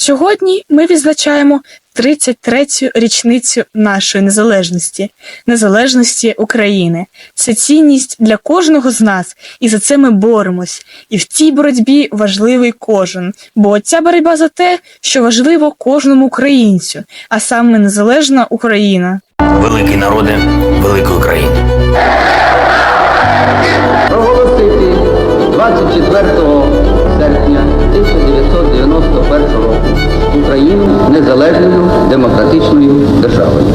Сьогодні ми відзначаємо 33-ю річницю нашої незалежності, незалежності України. Це цінність для кожного з нас, і за це ми боремось. І в цій боротьбі важливий кожен, бо ця боротьба за те, що важливо кожному українцю, а саме незалежна Україна. Великий народи великої країни. Незалежною демократичною державою.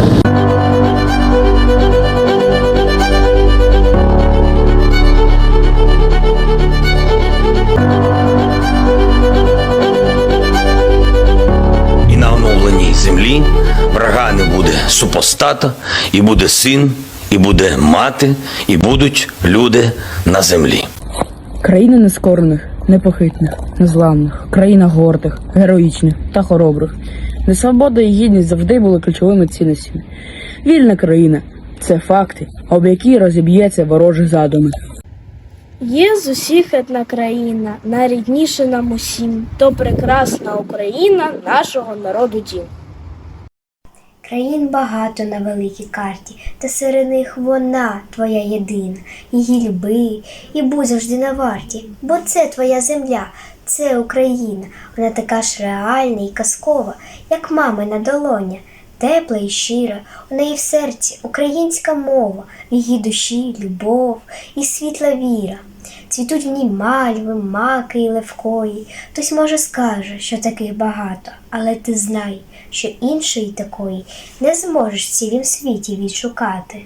І на оновленій землі врага не буде супостата, і буде син, і буде мати, і будуть люди на землі. Країна нескорених, непохитних, незламних, країна гордих, героїчних та хоробрих, де свобода і гідність завжди були ключовими цінностями. Вільна країна це факти, об які розіб'ється ворожі задуми. Є з усіх одна країна, найрідніша нам усім, то прекрасна Україна нашого народу дім. Країн багато на великій карті, та серед них вона твоя єдина. Її люби і будь завжди на варті, бо це твоя земля, це Україна. Вона така ж реальна і казкова, як мамина долоня. Тепла і щира, у неї в серці українська мова, в її душі любов і світла віра. Цвітуть в ній мальви, маки і левкої. Хтось може скаже, що таких багато, але ти знай, що іншої такої не зможеш в цілім світі відшукати.